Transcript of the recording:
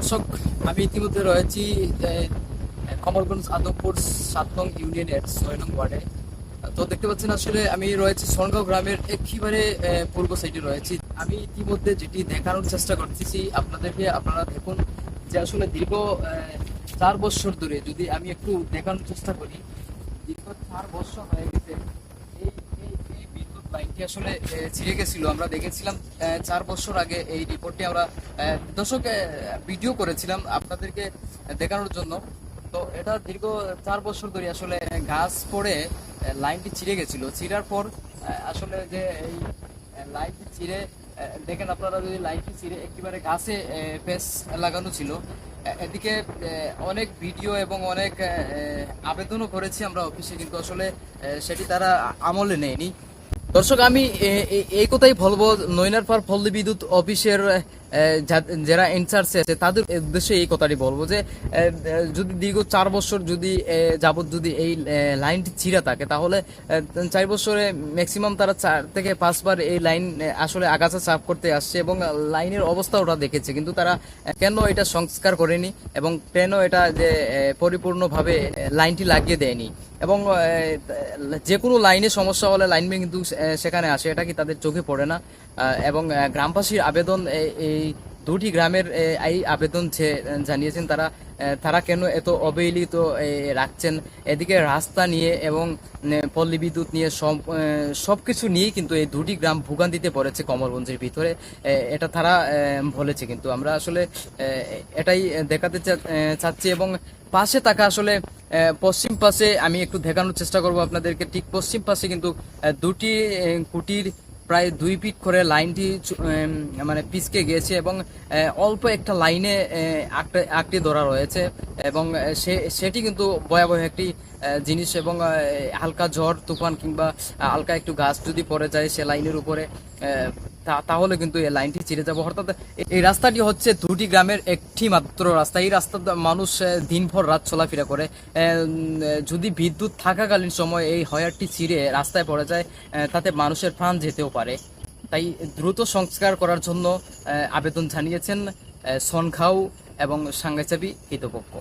দর্শক, আমি ইতিমধ্যে রয়েছি কমলগঞ্জ আদমপুর সাত নং ইউনিয়নের ছয় নং ওয়ার্ডে। তো দেখতে পাচ্ছেন আসলে আমি রয়েছি সোনগাঁও গ্রামের একেবারে পূর্ব সাইডে রয়েছি। আমি ইতিমধ্যে যেটি দেখানোর চেষ্টা করতেছি, আপনাদেরকে আপনারা দেখুন যে আসলে দীর্ঘ চার বছর ধরে যদি আমি একটু দেখানোর চেষ্টা করি, দীর্ঘ চার বছর হয়ে গেছে এই এই এই বিদ্যুৎ লাইনটি আসলে ছিঁড়ে গেছিল। আমরা দেখেছিলাম চার বছর আগে এই রিপোর্টটি আমরা দর্শক ভিডিও করেছিলাম আপনাদেরকে দেখানোর জন্য। তো এটা দীর্ঘ চার বছর ধরে আসলে গাছ পড়ে লাইনটি ছিঁড়ে গেছিল। ছিঁড়ার পর আসলে যে এই লাইনটি ছিঁড়ে দেখেন আপনারা যদি লাইনটি ছিঁড়ে একেবারে গাছে পেস লাগানো ছিল এদিকে অনেক ভিডিও এবং অনেক আবেদনও করেছি আমরা অফিসে। কিন্তু আসলে সেটি তারা আমলে নেয়নি। দর্শক আমি এই কথাই বলব নৈনার পার পল্লী বিদ্যুৎ অফিসের যারা ইনচার্জে আছে, তাদের উদ্দেশ্যে এই কথাটি বলব যে যদি দীর্ঘ চার বছর যদি যাবত যদি এই লাইনটি ছিঁড়া থাকে, তাহলে চার বছরে ম্যাক্সিমাম তারা চার থেকে পাঁচবার এই লাইন আসলে আগাছা সাফ করতে আসছে এবং লাইনের অবস্থা ওরা দেখেছে। কিন্তু তারা কেন এটা সংস্কার করেনি এবং কেন এটা যে পরিপূর্ণভাবে লাইনটি লাগিয়ে দেয়নি? এবং যে কোনো লাইনে সমস্যা হলে লাইনম্যান কিন্তু সেখানে আসে, এটা কি তাদের চোখে পড়ে না? এবং গ্রামবাসীর আবেদন, এ- এই দুটি গ্রামের এই আবেদন জানিয়েছেন তারা তারা কেন এত অবহেলিত রাখছেন? এদিকে রাস্তা নিয়ে এবং পল্লী বিদ্যুৎ নিয়ে সব সব কিছু নিয়েই কিন্তু এই দুটি গ্রাম ভোগান্তিতে পড়েছে কমলগঞ্জের ভিতরে। এটা তারা বলেছে কিন্তু। আমরা আসলে এটাই দেখাতে চাচ্ছি এবং পাশে থাকা আসলে পশ্চিম পাশে আমি একটু দেখানোর চেষ্টা করব আপনাদেরকে। ঠিক পশ্চিম পাশে কিন্তু দুটি কুটির প্রায় দুই ফিট করে লাইনটি মানে পিছকে গিয়েছে এবং অল্প একটা লাইনে আটটি ধরা রয়েছে এবং সেটি কিন্তু ভয়াবহ একটি জিনিস এবং হালকা ঝড়, তুফান কিংবা হালকা একটু গাছ যদি পড়ে যায় সে লাইনের উপরে তাহলে কিন্তু এই লাইনটি ছিঁড়ে যাবে। অর্থাৎ এই রাস্তাটি হচ্ছে দুটি গ্রামের একটি মাত্র রাস্তা। এই রাস্তা মানুষ দিনভর রাত চলাফেরা করে। যদি বিদ্যুৎ থাকাকালীন সময় এই হয়ারটি ছিঁড়ে রাস্তায় পড়ে যায় তাতে মানুষের প্রাণ যেতেও পারে। তাই দ্রুত সংস্কার করার জন্য আবেদন জানিয়েছেন এ, সনখাও এবং সাংগাচাবি কৃতপক্ষ